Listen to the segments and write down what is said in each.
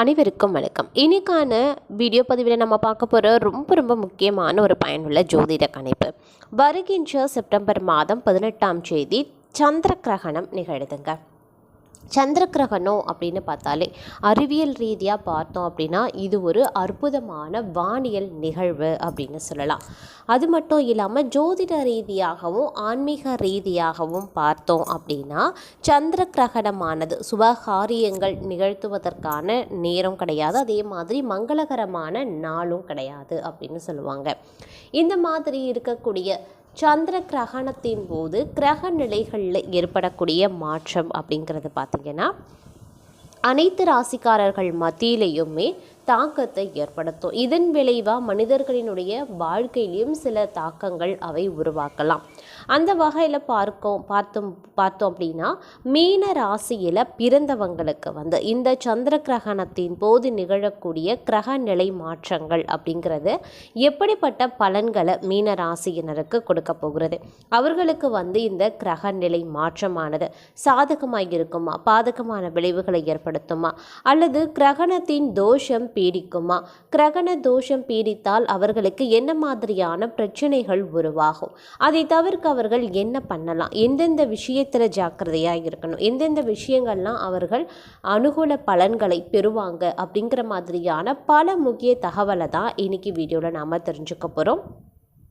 அனைவருக்கும் வணக்கம். இன்னைக்கான வீடியோ பதிவில் நம்ம பார்க்க போகிற ரொம்ப ரொம்ப முக்கியமான ஒரு பயனுள்ள ஜோதிட கணிப்பு. வருகின்ற செப்டம்பர் மாதம் பதினெட்டாம் தேதி சந்திர கிரகணம் நிகழுதுங்க. சந்திர கிரகணம் அப்படின்னு பார்த்தாலே அறிவியல் ரீதியாக பார்த்தோம் அப்படின்னா இது ஒரு அற்புதமான வானியல் நிகழ்வு அப்படின்னு சொல்லலாம். அது மட்டும் இல்லாமல் ஜோதிட ரீதியாகவும் ஆன்மீக ரீதியாகவும் பார்த்தோம் அப்படின்னா சந்திர கிரகணமானது சுபகாரியங்கள் நிகழ்த்துவதற்கான நேரம் கிடையாது. அதே மாதிரி மங்களகரமான நாளும் கிடையாது அப்படின்னு சொல்லுவாங்க. இந்த மாதிரி இருக்கக்கூடிய சந்திர கிரகணத்தின் போது கிரக நிலைகளில் ஏற்படக்கூடிய மாற்றம் அப்படிங்கிறது பார்த்திங்கன்னா அனைத்து ராசிக்காரர்கள் மத்தியிலையுமே தாக்கத்தை ஏற்படுத்தும். இதன் விளைவாக மனிதர்களினுடைய வாழ்க்கையிலையும் சில தாக்கங்கள் அவை உருவாக்கலாம். அந்த வகையில் பார்க்கும் பார்த்தோம் பார்த்தோம் அப்படின்னா மீன ராசியில் பிறந்தவங்களுக்கு வந்து இந்த சந்திர கிரகணத்தின் போது நிகழக்கூடிய கிரக நிலை மாற்றங்கள் அப்படிங்கிறது எப்படிப்பட்ட பலன்களை மீன ராசியினருக்கு கொடுக்க போகிறது? அவர்களுக்கு வந்து இந்த கிரக நிலை மாற்றமானது சாதகமாக இருக்குமா? பாதகமான விளைவுகளை ஏற்படுத்துமா? அல்லது கிரகணத்தின் தோஷம் பீடிக்குமா? கிரகண தோஷம் பீடித்தால் அவர்களுக்கு என்ன மாதிரியான பிரச்சனைகள் உருவாகும்? அதை தவிர்க்க அவர்கள் என்ன பண்ணலாம்? எந்தெந்த விஷயத்தில் ஜாக்கிரதையாக இருக்கணும்? எந்தெந்த விஷயங்கள்லாம் அவர்கள் அனுகூல பலன்களை பெறுவாங்க? அப்படிங்கிற மாதிரியான பல முக்கிய தகவலை தான் இன்றைக்கி வீடியோவில் நாம் தெரிஞ்சுக்க போகிறோம்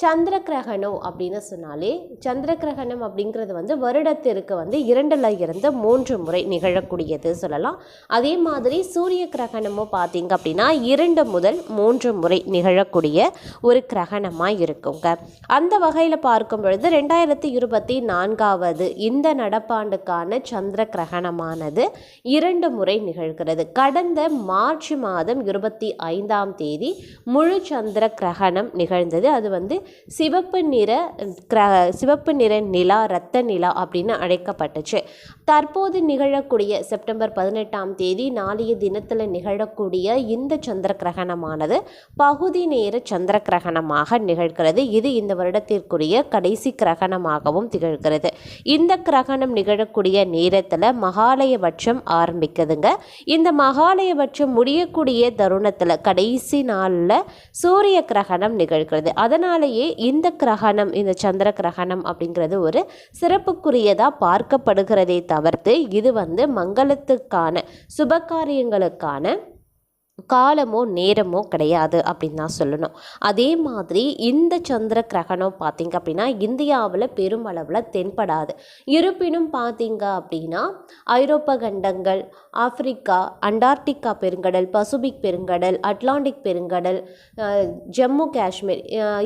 சந்திர கிரகணம் அப்படின்னு சொன்னாலே சந்திர கிரகணம் அப்படிங்கிறது வந்து வருடத்திற்கு வந்து இரண்டில் இருந்து மூன்று முறை நிகழக்கூடியது சொல்லலாம். அதே மாதிரி சூரிய கிரகணமும் பார்த்தீங்க அப்படின்னா இரண்டு முதல் மூன்று முறை நிகழக்கூடிய ஒரு கிரகணமாக இருக்குங்க. அந்த வகையில் பார்க்கும் பொழுது ரெண்டாயிரத்தி இருபத்தி நான்காவது இந்த நடப்பாண்டுக்கான சந்திர கிரகணமானது இரண்டு முறை நிகழ்கிறது. கடந்த மார்ச் மாதம் இருபத்தி ஐந்தாம் தேதி முழு சந்திர கிரகணம் நிகழ்ந்தது. அது வந்து சிவப்பு நிற கிர சிவப்பு நிற நிலா இரத்த நிலா அப்படின்னு அழைக்கப்பட்டுச்சு. தற்போது நிகழக்கூடிய செப்டம்பர் பதினெட்டாம் தேதி நாளைய தினத்தில் நிகழக்கூடிய இந்த சந்திர கிரகணமானது பகுதி நேர சந்திர கிரகணமாக நிகழ்கிறது. இது இந்த வருடத்திற்குரிய கடைசி கிரகணமாகவும் திகழ்கிறது. இந்த கிரகணம் நிகழக்கூடிய நேரத்தில் மகாலயபட்சம் ஆரம்பிக்குதுங்க. இந்த மகாலயபட்சம் முடியக்கூடிய தருணத்தில் கடைசி நாளில் சூரிய கிரகணம் நிகழ்கிறது. அதனாலேயே இந்த கிரகணம் இந்த சந்திர கிரகணம் அப்படிங்கிறது ஒரு சிறப்புக்குரியதாக பார்க்கப்படுகிறதே தவிர்த்து இது வந்து மங்களத்துக்கான சுபகாரியங்களுக்கான காலமோ நேரமோ கிடையாது அப்படின்னு தான் சொல்லணும். அதே மாதிரி இந்த சந்திர கிரகணம் பார்த்திங்க அப்படின்னா இந்தியாவில் பெருமளவில் தென்படாது. இருப்பினும் பார்த்தீங்க அப்படின்னா ஐரோப்பா கண்டங்கள் ஆப்பிரிக்கா அண்டார்டிகா பெருங்கடல் பசுபிக் பெருங்கடல் அட்லாண்டிக் பெருங்கடல் ஜம்மு காஷ்மீர்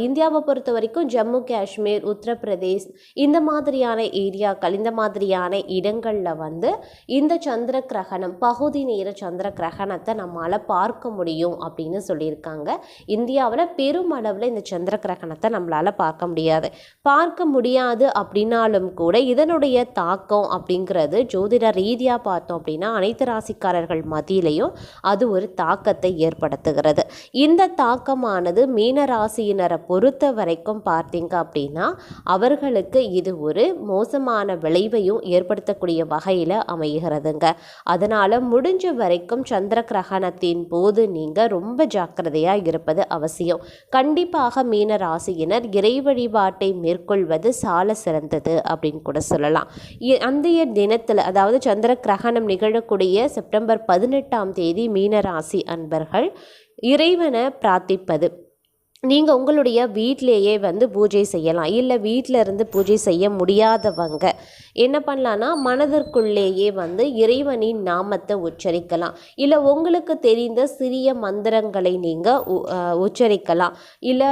இந்தியாவை பொறுத்த வரைக்கும் ஜம்மு காஷ்மீர் உத்தரப்பிரதேஷ் இந்த மாதிரியான ஏரியாக்கள் இந்த மாதிரியான இடங்களில் வந்து இந்த சந்திர கிரகணம் பகுதி நேர சந்திர கிரகணத்தை நம்மளால் பார்க்க பார்க்க முடியும் அப்படின்னு சொல்லியிருக்காங்க. இந்தியாவில் பெருமளவில் இந்த சந்திர கிரகணத்தை நம்மளால் பார்க்க முடியாது. பார்க்க முடியாது அப்படின்னாலும் கூட இதனுடைய தாக்கம் அப்படிங்கிறது ஜோதிட ரீதியாக பார்த்தோம் அப்படின்னா அனைத்து ராசிக்காரர்கள் மத்தியிலையும் அது ஒரு தாக்கத்தை ஏற்படுத்துகிறது. இந்த தாக்கமானது மீன ராசியினரை பொறுத்த வரைக்கும் பார்த்தீங்க அப்படின்னா அவர்களுக்கு இது ஒரு மோசமான விளைவையும் ஏற்படுத்தக்கூடிய வகையில் அமைகிறதுங்க. அதனால் முடிஞ்ச வரைக்கும் சந்திர கிரகணத்தின் போது நீங்கள் ரொம்ப ஜாக்கிரதையாக இருப்பது அவசியம். கண்டிப்பாக மீன ராசியினர் இறை வழிபாட்டை மேற்கொள்வது சால சிறந்தது அப்படின்னு கூட சொல்லலாம். அந்தைய தினத்தில் அதாவது சந்திர கிரகணம் நிகழக்கூடிய செப்டம்பர் பதினெட்டாம் தேதி மீன ராசி அன்பர்கள் இறைவனை பிரார்த்திப்பது. நீங்கள் உங்களுடைய வீட்டிலேயே வந்து பூஜை செய்யலாம். இல்லை வீட்டில் இருந்து பூஜை செய்ய முடியாதவங்க. என்ன பண்ணலான்னா மனதிற்குள்ளேயே வந்து இறைவனின் நாமத்தை உச்சரிக்கலாம். இல்லை உங்களுக்கு தெரிந்த சிறிய மந்திரங்களை நீங்கள் உச்சரிக்கலாம். இல்லை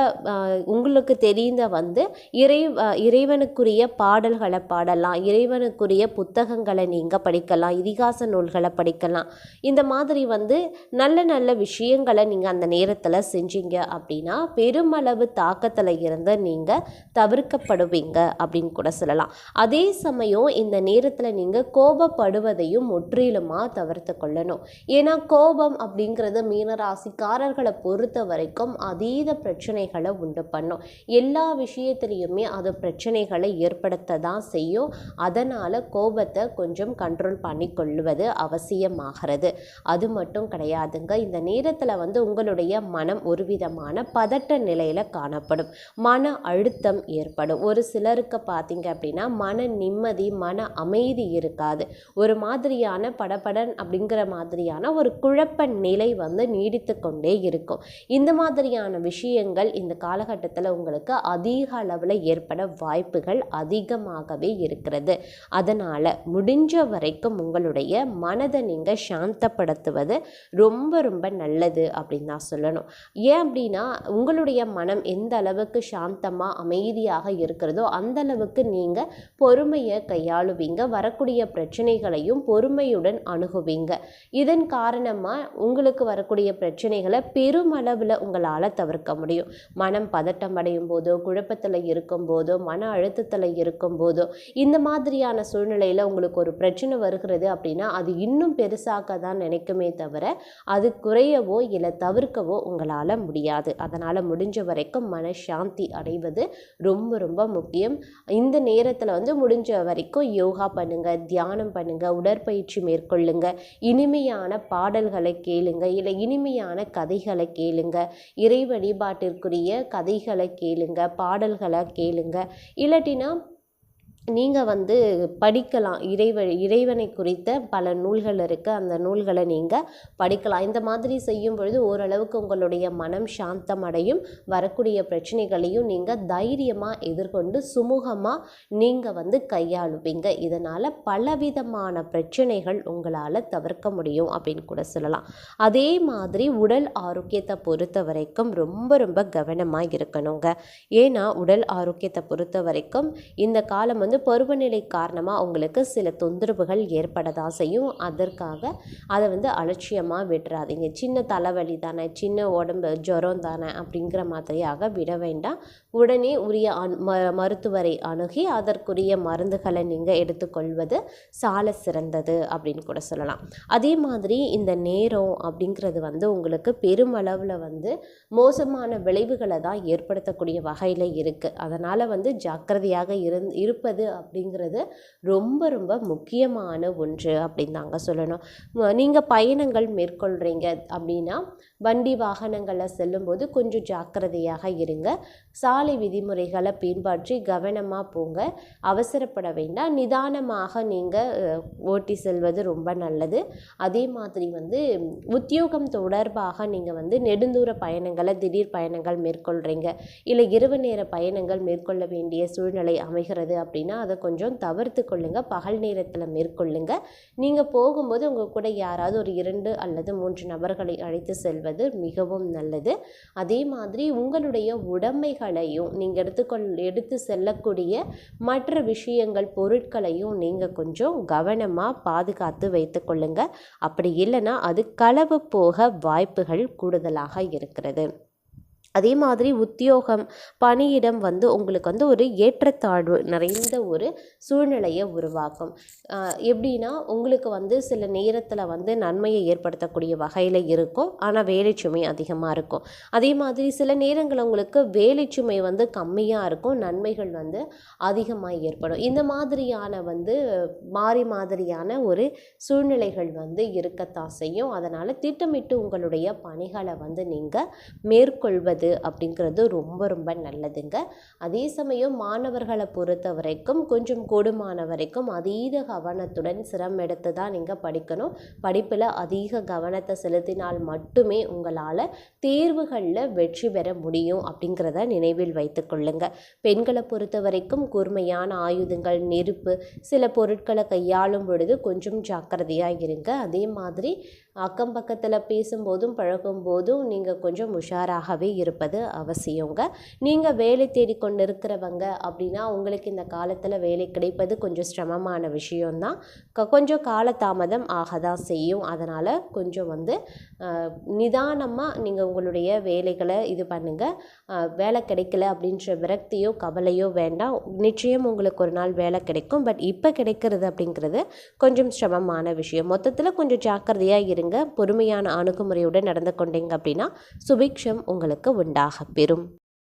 உங்களுக்கு தெரிந்த வந்து இறை இறைவனுக்குரிய பாடல்களை பாடலாம். இறைவனுக்குரிய புத்தகங்களை நீங்கள் படிக்கலாம். இதிகாச நூல்களை படிக்கலாம். இந்த மாதிரி வந்து நல்ல நல்ல விஷயங்களை நீங்கள் அந்த நேரத்தில் செஞ்சீங்க அப்படின்னா பெருமளவு தாக்கத்தில் இருந்து நீங்கள் தவிர்க்கப்படுவீங்க அப்படின்னு கூட சொல்லலாம். அதே சமயம் இந்த நேரத்தில் நீங்கள் கோபப்படுவதையும் முற்றிலுமாக தவிர்த்து கொள்ளணும். ஏன்னா கோபம் அப்படிங்கிறது மீனராசிக்காரர்களை பொறுத்த வரைக்கும் அதீத பிரச்சனைகளை உண்டு பண்ணும். எல்லா விஷயத்துலேயுமே அது பிரச்சனைகளை ஏற்படுத்த தான் செய்யும். அதனால் கோபத்தை கொஞ்சம் கண்ட்ரோல் பண்ணி கொள்வது அவசியமாகிறது. அது மட்டும் கிடையாதுங்க. இந்த நேரத்தில் வந்து உங்களுடைய மனம் ஒரு விதமான பதட்ட நிலையில் காணப்படும். மன அழுத்தம் ஏற்படும். ஒரு சிலருக்கு பார்த்தீங்க அப்படின்னா மன நிம்மதி மன அமைதி இருக்காது. ஒரு மாதிரியான படபடன் அப்படிங்கிற மாதிரியான ஒரு குழப்ப நிலை வந்து நீடித்து கொண்டே இருக்கும். இந்த மாதிரியான விஷயங்கள் இந்த காலகட்டத்தில் உங்களுக்கு அதிக அளவில் ஏற்பட வாய்ப்புகள் அதிகமாகவே இருக்கிறது. அதனால் முடிஞ்ச வரைக்கும் உங்களுடைய மனதை நீங்கள் சாந்தப்படுத்துவது ரொம்ப ரொம்ப நல்லது அப்படின்னு தான் சொல்லணும். ஏன் அப்படின்னா உங்களுடைய மனம் எந்த அளவுக்கு சாந்தமாக அமைதியாக இருக்கிறதோ அந்த அளவுக்கு நீங்கள் பொறுமையை கையாளுவீங்க வரக்கூடிய பிரச்சனைகளையும் பொறுமையுடன் அணுகுவீங்க. இதன் காரணமாக உங்களுக்கு வரக்கூடிய பிரச்சனைகளை பெருமளவில் உங்களால் தவிர்க்க முடியும். மனம் பதட்டம் அடையும் போதோ குழப்பத்தில் இருக்கும் போதோ மன அழுத்தத்தில் இருக்கும் போதோ இந்த மாதிரியான சூழ்நிலையில் உங்களுக்கு ஒரு பிரச்சனை வருகிறது அப்படின்னா அது இன்னும் பெருசாக தான் நினைக்குமே தவிர அது குறையவோ இல்லை தவிர்க்கவோ உங்களால் முடியாது. அதனால் முடிஞ்ச வரைக்கும் மனசாந்தி அடைவது ரொம்ப ரொம்ப முக்கியம். இந்த நேரத்தில் வந்து முடிஞ்ச வரைக்கும் யோகா பண்ணுங்கள் தியானம் பண்ணுங்கள் உடற்பயிற்சி மேற்கொள்ளுங்க இனிமையான பாடல்களை கேளுங்க இல்லை இனிமையான கதைகளை கேளுங்க இறை வழிபாட்டிற்குரிய கதைகளை கேளுங்க பாடல்களை கேளுங்க இல்லாட்டினா நீங்கள் வந்து படிக்கலாம். இறைவழி இறைவனை குறித்த பல நூல்கள் இருக்குது அந்த நூல்களை நீங்கள் படிக்கலாம். இந்த மாதிரி செய்யும் பொழுது ஓரளவுக்கு உங்களுடைய மனம் சாந்தம் அடையும். வரக்கூடிய பிரச்சனைகளையும் நீங்கள் தைரியமாக எதிர்கொண்டு சுமூகமாக நீங்கள் வந்து கையாளுவீங்க. இதனால் பலவிதமான பிரச்சனைகள் உங்களால் தவிர்க்க முடியும் அப்படின்னு கூட சொல்லலாம். அதே மாதிரி உடல் ஆரோக்கியத்தை பொறுத்த வரைக்கும் ரொம்ப ரொம்ப கவனமாக இருக்கணுங்க. ஏன்னா உடல் ஆரோக்கியத்தை பொறுத்த வரைக்கும் இந்த காலம் வந்து வந்து பருவநிலை காரணமாக அவங்களுக்கு சில தொந்தரவுகள் ஏற்பட தான் செய்யும். அதற்காக அதை வந்து அலட்சியமாக விட்டுறாதீங்க. சின்ன தலைவலி தானே சின்ன உடம்பு ஜுரம் தானே அப்படிங்கிற மாதிரியாக விட வேண்டாம். உடனே உரிய ம மருத்துவரை அணுகி அதற்குரிய மருந்துகளை நீங்கள் எடுத்துக்கொள்வது சால சிறந்தது அப்படின்னு கூட சொல்லலாம். அதே மாதிரி இந்த நேரம் அப்படிங்கிறது வந்து உங்களுக்கு பெருமளவில் வந்து மோசமான விளைவுகளை தான் ஏற்படுத்தக்கூடிய வகையில் இருக்குது அதனால் வந்து ஜாக்கிரதையாக இருந் இருப்பது அப்படிங்கிறது ரொம்ப ரொம்ப முக்கியமான ஒன்று அப்படின்னு தாங்க சொல்லணும். நீங்கள் பயணங்கள் மேற்கொள்கிறீங்க அப்படின்னா வண்டி வாகனங்களில் செல்லும்போது கொஞ்சம் ஜாக்கிரதையாக இருங்க. சாலை விதிமுறைகளை பின்பற்றி கவனமாக போங்க. அவசரப்பட வேண்டாம். நிதானமாக நீங்கள் ஓட்டி செல்வது ரொம்ப நல்லது. அதே மாதிரி வந்து உத்தியோகம் தொடர்பாக நீங்கள் வந்து நெடுந்தூர பயணங்களை திடீர் பயணங்கள் மேற்கொள்கிறீங்க இல்லை இரவு நேர பயணங்கள் மேற்கொள்ள வேண்டிய சூழ்நிலை அமைகிறது அப்படின்னா அதை கொஞ்சம் தவிர்த்து கொள்ளுங்கள் பகல் நேரத்தில் மேற்கொள்ளுங்க. நீங்கள் போகும்போது உங்கள் கூட யாராவது ஒரு இரண்டு அல்லது மூன்று நபர்களை அழைத்து செல்வது மிகவும் நல்லது. அதே மாதிரி உங்களுடைய உடைமைகளையும் நீங்கள் எடுத்துக்கொள் எடுத்து செல்லக்கூடிய மற்ற விஷயங்கள் பொருட்களையும் நீங்கள் கொஞ்சம் கவனமாக பாதுகாத்து வைத்து அப்படி இல்லைன்னா அது களவு போக வாய்ப்புகள் கூடுதலாக இருக்கிறது. அதே மாதிரி உத்தியோகம் பணியிடம் வந்து உங்களுக்கு வந்து ஒரு ஏற்றத்தாழ்வு நிறைந்த ஒரு சூழ்நிலையை உருவாக்கும். எப்படின்னா உங்களுக்கு வந்து சில நேரத்தில் வந்து நன்மையை ஏற்படுத்தக்கூடிய வகையில் இருக்கும். ஆனால் வேலை சுமை அதிகமாக இருக்கும். அதே மாதிரி சில நேரங்கள் உங்களுக்கு வேலை சுமை வந்து கம்மியாக இருக்கும். நன்மைகள் வந்து அதிகமாக ஏற்படும். இந்த மாதிரியான வந்து மாறி மாதிரியான ஒரு சூழ்நிலைகள் வந்து இருக்கத்தான் செய்யும். அதனால் திட்டமிட்டு உங்களுடைய பணிகளை வந்து நீங்கள் மேற்கொள்வது படிக்கிறது அப்படிங்கிறது ரொம்ப ரொம்ப நல்லதுங்க. அதே சமயம் மாணவர்களை பொறுத்த வரைக்கும் கொஞ்சம் கூடுமான வரைக்கும் அதீத கவனத்துடன் சிரம் எடுத்து தான் நீங்கள் படிக்கணும். படிப்பில் அதிக கவனத்தை செலுத்தினால் மட்டுமே உங்களால் தேர்வுகளில் வெற்றி பெற முடியும் அப்படிங்கிறத நினைவில் வைத்து கொள்ளுங்க. பெண்களை பொறுத்த வரைக்கும் கூர்மையான ஆயுதங்கள் நெருப்பு சில பொருட்களை கையாளும் பொழுது கொஞ்சம் ஜாக்கிரதையாக இருங்க. அதே மாதிரி அக்கம் பக்கத்தில் பேசும்போதும் பழகும்போதும் நீங்கள் கொஞ்சம் உஷாராகவே இருப்பது அவசியங்க. நீங்கள் வேலை தேடிக்கொண்டு இருக்கிறவங்க அப்படின்னா உங்களுக்கு இந்த காலத்தில் வேலை கிடைப்பது கொஞ்சம் சிரமமான விஷயம்தான். க கொஞ்சம் காலதாமதம் ஆக தான் செய்யும். அதனால் கொஞ்சம் வந்து நிதானமாக நீங்கள் உங்களுடைய வேலைகளை இது பண்ணுங்கள் வேலை கிடைக்கல அப்படின்ற விரக்தியோ கவலையோ வேண்டாம். நிச்சயம் உங்களுக்கு ஒரு நாள் வேலை கிடைக்கும். பட் இப்போ கிடைக்கிறது அப்படிங்கிறது கொஞ்சம் சிரமமான விஷயம். மொத்தத்தில் கொஞ்சம் ஜாக்கிரதையாக இருங்க. பொறுமையான அணுகுமுறையுடன் நடந்து கொண்டீங்க அப்படின்னா சுபிக்ஷம் உங்களுக்கு உண்டாக பெறும்.